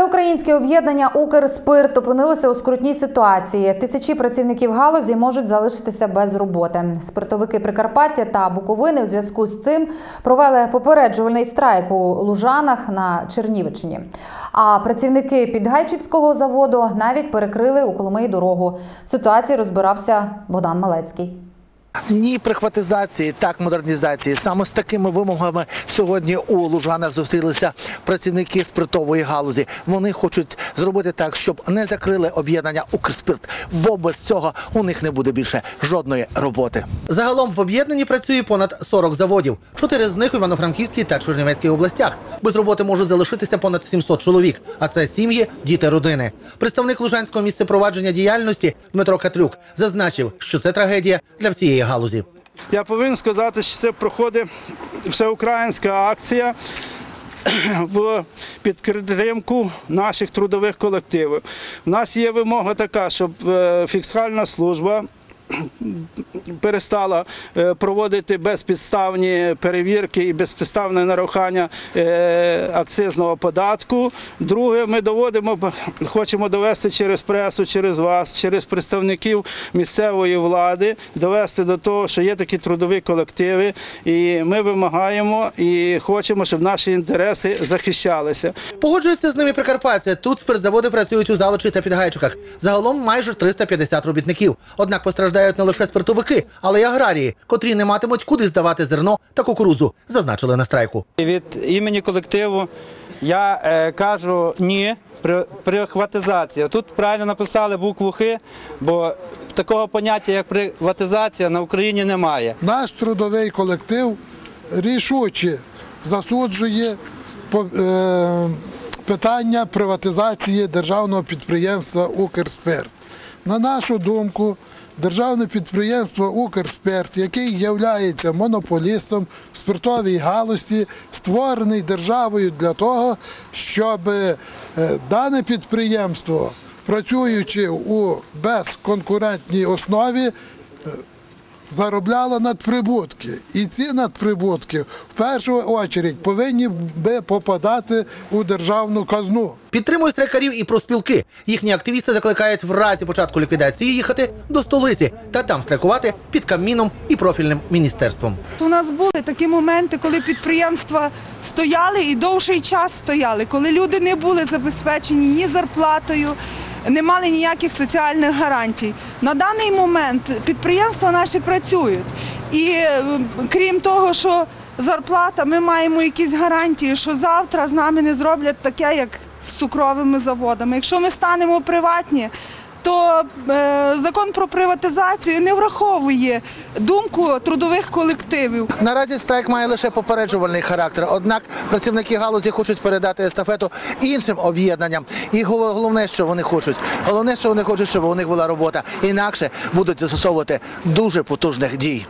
Всеукраїнське об'єднання Укрспирт опинилося у скрутній ситуації. Тисячі працівників галузі можуть залишитися без роботи. Спиртовики Прикарпаття та Буковини в зв'язку з цим провели попереджувальний страйк у Лужанах на Чернівеччині. А працівники Підгайчівського заводу навіть перекрили у Коломиї дорогу. В ситуації розбирався Богдан Малецький. Ні приватизації, так модернізації. Саме з такими вимогами сьогодні у Лужанах зустрілися працівники спиртової галузі. Вони хочуть зробити так, щоб не закрили об'єднання Укрспирт. Бо без цього у них не буде більше жодної роботи. Загалом в об'єднанні працює понад 40 заводів. Чотири з них у Івано-Франківській та Чернівецькій областях. Без роботи можуть залишитися понад 700 чоловік. А це сім'ї, діти, родини. Представник Лужанського місцепровадження діяльності Дмитро Катлюк зазначив, що це трагедія для всієї галузі. Я повинен сказати, що це проходить всеукраїнська акція в підтримку наших трудових колективів. У нас є вимога така, щоб е, фіскальна служба. Перестала е, проводити безпідставні перевірки і безпідставне нарахання е, акцизного податку. Друге, ми доводимо, хочемо довести через пресу, через вас, через представників місцевої влади, довести до того, що є такі трудові колективи, і ми вимагаємо і хочемо, щоб наші інтереси захищалися. Погоджуються з ними прикарпатці. Тут спиртзаводи працюють у Залочі та Підгайчиках. Загалом майже 350 робітників. Однак постраждають не лише спиртовики, але й аграрії, котрі не матимуть куди здавати зерно та кукурудзу, зазначили на страйку. Від імені колективу я е, кажу ні при приватизації. Тут правильно написали букву Х, бо такого поняття, як приватизація, на Україні немає. Наш трудовий колектив рішуче засуджує по- е, питання приватизації державного підприємства Укрспирт. На нашу думку, державне підприємство Укрспирт, який є монополістом в спиртовій галузі, створений державою для того, щоб е, дане підприємство, працюючи у безконкурентній основі, заробляло надприбутки. І ці надприбутки в першу чергу повинні би попадати у державну казну. Підтримують страйкарів і профспілки. Їхні активісти закликають в разі початку ліквідації їхати до столиці та там страйкувати під Кабміном і профільним міністерством. У нас були такі моменти, коли підприємства стояли і довший час стояли, коли люди не були забезпечені ні зарплатою, не мали ніяких соціальних гарантій. На даний момент підприємства наші працюють. І е, крім того, що зарплата, ми маємо якісь гарантії, що завтра з нами не зроблять таке, як з цукровими заводами. Якщо ми станемо приватні, то е, закон про приватизацію не враховує думку трудових колективів. Наразі страйк має лише попереджувальний характер. Однак працівники галузі хочуть передати естафету іншим об'єднанням. І головне, що вони хочуть. Головне, що вони хочуть, щоб у них була робота. Інакше будуть застосовувати дуже потужних дій.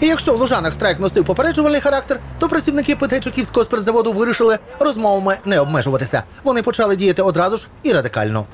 І якщо в Лужанах страйк носив попереджувальний характер, то працівники Петейчиківського спиртзаводу вирішили розмовами не обмежуватися. Вони почали діяти одразу ж і радикально.